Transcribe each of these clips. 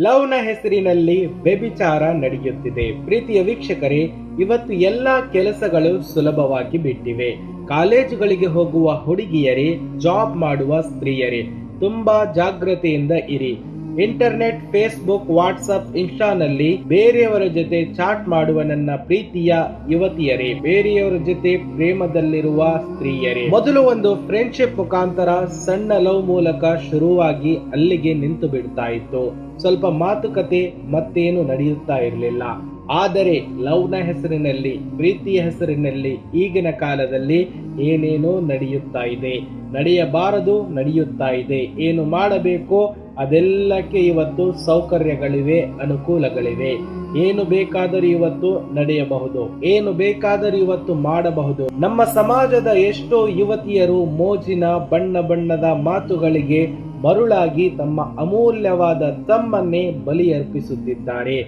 ಲವ್ನ ಹೆಸರಿನಲ್ಲಿ ವ್ಯಭಿಚಾರ ನಡೆಯುತ್ತಿದೆ. ಪ್ರೀತಿಯ ವೀಕ್ಷಕರೇ, ಇವತ್ತು ಎಲ್ಲಾ ಕೆಲಸಗಳು ಸುಲಭವಾಗಿ ಬಿಟ್ಟಿವೆ. ಕಾಲೇಜುಗಳಿಗೆ ಹೋಗುವ ಹುಡುಗಿಯರೇ, ಜಾಬ್ ಮಾಡುವ ಸ್ತ್ರೀಯರೇ, ತುಂಬಾ ಜಾಗ್ರತೆಯಿಂದ ಇರಿ. ಇಂಟರ್ನೆಟ್, ಫೇಸ್ಬುಕ್, ವಾಟ್ಸಪ್, ಇನ್ಸ್ಟಾನಲ್ಲಿ ಬೇರೆಯವರ ಜೊತೆ ಚಾಟ್ ಮಾಡುವ ನನ್ನ ಪ್ರೀತಿಯ ಯುವತಿಯರೇ, ಬೇರೆಯವರ ಜೊತೆ ಪ್ರೇಮದಲ್ಲಿರುವ ಸ್ತ್ರೀಯರೇ. ಮೊದಲು ಒಂದು ಫ್ರೆಂಡ್ಶಿಪ್ ಮುಖಾಂತರ ಸಣ್ಣ ಲವ್ ಮೂಲಕ ಶುರುವಾಗಿ ಅಲ್ಲಿಗೆ ನಿಂತು ಬಿಡ್ತಾ ಇತ್ತು. ಸ್ವಲ್ಪ ಮಾತುಕತೆ ಮತ್ತೇನು ನಡೆಯುತ್ತಾ ಇರಲಿಲ್ಲ. ಆದರೆ ಲವ್ನ ಹೆಸರಿನಲ್ಲಿ, ಪ್ರೀತಿಯ ಹೆಸರಿನಲ್ಲಿ ಈಗಿನ ಕಾಲದಲ್ಲಿ ಏನೇನೋ ನಡೆಯುತ್ತಾ ಇದೆ. ನಡೆಯಬಾರದು, ನಡೆಯುತ್ತಾ ಇದೆ. ಏನು ಮಾಡಬೇಕು ಅದೆಲ್ಲಕ್ಕೆ ಇವತ್ತು ಸೌಕರ್ಯಗಳಿವೆ, ಅನುಕೂಲಗಳಿವೆ. ಏನು ಬೇಕಾದರೂ ಇವತ್ತು ನಡೆಯಬಹುದು. ಏನು ಬೇಕಾದರೂ ಇವತ್ತು ಮಾಡಬಹುದು. ನಮ್ಮ ಸಮಾಜದ ಎಷ್ಟೋ ಯುವತಿಯರು ಮೋಜಿನ ಬಣ್ಣ ಬಣ್ಣದ ಮಾತುಗಳಿಗೆ ಮರುಳಾಗಿ ತಮ್ಮ ಅಮೂಲ್ಯವಾದ ತಮ್ಮನ್ನೇ ಬಲಿ ಅರ್ಪಿಸುತ್ತಿದ್ದಾರೆ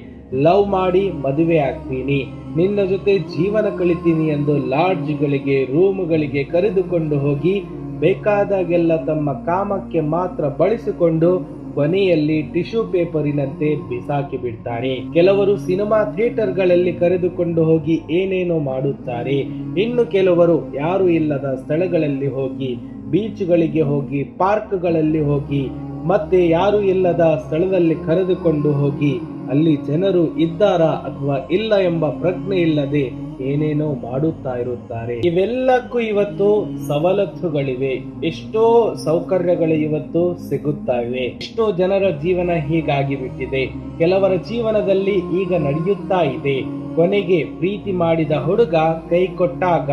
ಲವ್ ಮಾಡಿ ಮದುವೆ ಆಗ್ತೀನಿ. ನಿನ್ನ ಜೊತೆ ಜೀವನ ಕಳಿತೀನಿ ಎಂದು ಲಾಡ್ಜ್ಗಳಿಗೆ, ರೂಮ್ಗಳಿಗೆ ಕರೆದುಕೊಂಡು ಹೋಗಿ, ಬೇಕಾದಾಗೆಲ್ಲ ತಮ್ಮ ಕಾಮಕ್ಕೆ ಮಾತ್ರ ಬಳಸಿಕೊಂಡು ಕೊನೆಯಲ್ಲಿ ಟಿಶ್ಯೂ ಪೇಪರಿನಂತೆ ಬಿಸಾಕಿ ಬಿಡ್ತಾರೆ ಕೆಲವರು ಸಿನಿಮಾ ಥಿಯೇಟರ್ಗಳಲ್ಲಿ ಕರೆದುಕೊಂಡು ಹೋಗಿ ಏನೇನೋ ಮಾಡುತ್ತಾರೆ. ಇನ್ನು ಕೆಲವರು ಯಾರು ಇಲ್ಲದ ಸ್ಥಳಗಳಲ್ಲಿ ಹೋಗಿ ಬೀಚ್ಗಳಿಗೆ ಹೋಗಿ, ಪಾರ್ಕ್ಗಳಲ್ಲಿ ಹೋಗಿ, ಮತ್ತೆ ಯಾರು ಇಲ್ಲದ ಸ್ಥಳದಲ್ಲಿ ಕರೆದುಕೊಂಡು ಹೋಗಿ, ಅಲ್ಲಿ ಜನರು ಇದ್ದಾರಾ ಅಥವಾ ಇಲ್ಲ ಎಂಬ ಪ್ರಜ್ಞೆ ಇಲ್ಲದೆ ಏನೇನೋ ಮಾಡುತ್ತಾ ಇರುತ್ತಾರೆ. ಇವೆಲ್ಲಕ್ಕೂ ಇವತ್ತು ಸವಲತ್ತುಗಳಿವೆ. ಎಷ್ಟೋ ಸೌಕರ್ಯಗಳು ಇವತ್ತು ಸಿಗುತ್ತಾ ಇವೆ. ಎಷ್ಟೋ ಜನರ ಜೀವನ ಹೀಗಾಗಿ ಬಿಟ್ಟಿದೆ. ಕೆಲವರ ಜೀವನದಲ್ಲಿ ಈಗ ನಡೆಯುತ್ತಾ ಇದೆ. ಕೊನೆಗೆ ಪ್ರೀತಿ ಮಾಡಿದ ಹುಡುಗ ಕೈ ಕೊಟ್ಟಾಗ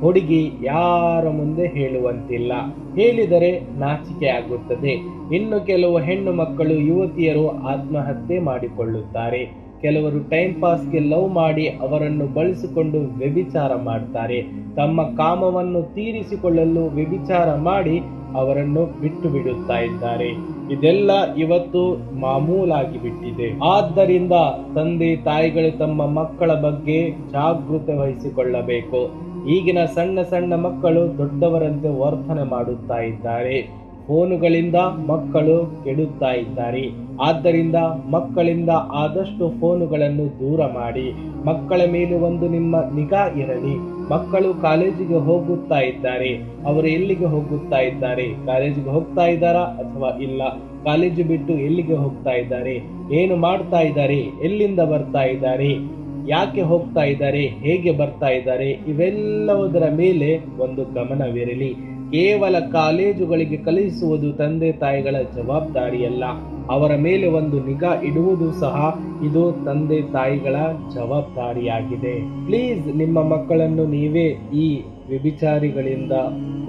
ಹುಡುಗಿ ಯಾರ ಮುಂದೆ ಹೇಳುವಂತಿಲ್ಲ. ಹೇಳಿದರೆ ನಾಚಿಕೆ ಆಗುತ್ತದೆ. ಇನ್ನು ಕೆಲವು ಹೆಣ್ಣು ಮಕ್ಕಳು ಯುವತಿಯರು ಆತ್ಮಹತ್ಯೆ ಮಾಡಿಕೊಳ್ಳುತ್ತಾರೆ. ಕೆಲವರು ಟೈಮ್ ಪಾಸ್ಗೆ ಲವ್ ಮಾಡಿ ಅವರನ್ನು ಬಳಸಿಕೊಂಡು ವ್ಯಭಿಚಾರ ಮಾಡ್ತಾರೆ. ತಮ್ಮ ಕಾಮವನ್ನು ತೀರಿಸಿಕೊಳ್ಳಲು ವ್ಯಭಿಚಾರ ಮಾಡಿ ಅವರನ್ನು ಬಿಟ್ಟು ಬಿಡುತ್ತಾ ಇದ್ದಾರೆ. ಇದೆಲ್ಲ ಇವತ್ತು ಮಾಮೂಲಾಗಿ ಬಿಟ್ಟಿದೆ ಆದ್ದರಿಂದ ತಂದೆ ತಾಯಿಗಳು ತಮ್ಮ ಮಕ್ಕಳ ಬಗ್ಗೆ ಜಾಗೃತೆ ವಹಿಸಿಕೊಳ್ಳಬೇಕು. ಈಗಿನ ಸಣ್ಣ ಸಣ್ಣ ಮಕ್ಕಳು ದೊಡ್ಡವರಂತೆ ವರ್ತನೆ ಮಾಡುತ್ತಾ ಇದ್ದಾರೆ. ಫೋನುಗಳಿಂದ ಮಕ್ಕಳು ಕೆಡುತ್ತಾ ಇದ್ದಾರೆ. ಆದ್ದರಿಂದ ಮಕ್ಕಳಿಂದ ಆದಷ್ಟು ಫೋನುಗಳನ್ನು ದೂರ ಮಾಡಿ, ಮಕ್ಕಳ ಮೇಲೆ ಒಂದು ನಿಮ್ಮ ನಿಗಾ ಇರಲಿ. ಮಕ್ಕಳು ಕಾಲೇಜಿಗೆ ಹೋಗುತ್ತಾ ಇದ್ದಾರೆ. ಅವರು ಎಲ್ಲಿಗೆ ಹೋಗುತ್ತಾ ಇದ್ದಾರೆ? ಕಾಲೇಜಿಗೆ ಹೋಗ್ತಾ ಇದ್ದಾರಾ ಅಥವಾ ಇಲ್ಲ? ಕಾಲೇಜು ಬಿಟ್ಟು ಎಲ್ಲಿಗೆ ಹೋಗ್ತಾ ಇದ್ದಾರೆ? ಏನು ಮಾಡ್ತಾ ಇದ್ದಾರೆ? ಎಲ್ಲಿಂದ ಬರ್ತಾ ಇದ್ದಾರೆ? ಯಾಕೆ ಹೋಗ್ತಾ ಇದ್ದಾರೆ, ಹೇಗೆ ಬರ್ತಾ ಇದ್ದಾರೆ, ಇವೆಲ್ಲವುದರ ಮೇಲೆ ಒಂದು ಗಮನವಿರಲಿ. ಕೇವಲ ಕಾಲೇಜುಗಳಿಗೆ ಕಲಿಸುವುದು ತಂದೆ ತಾಯಿಗಳ ಜವಾಬ್ದಾರಿಯಲ್ಲ. ಅವರ ಮೇಲೆ ಒಂದು ನಿಗಾ ಇಡುವುದು ಸಹ ಇದು ತಂದೆ ತಾಯಿಗಳ ಜವಾಬ್ದಾರಿಯಾಗಿದೆ. ಪ್ಲೀಸ್, ನಿಮ್ಮ ಮಕ್ಕಳನ್ನು ನೀವೇ ಈ ವ್ಯಭಿಚಾರಿಗಳಿಂದ,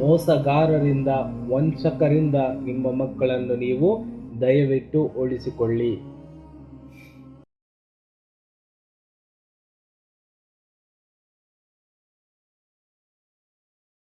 ಮೋಸಗಾರರಿಂದ, ವಂಚಕರಿಂದ ನಿಮ್ಮ ಮಕ್ಕಳನ್ನು ನೀವು ದಯವಿಟ್ಟು ಉಳಿಸಿಕೊಳ್ಳಿ.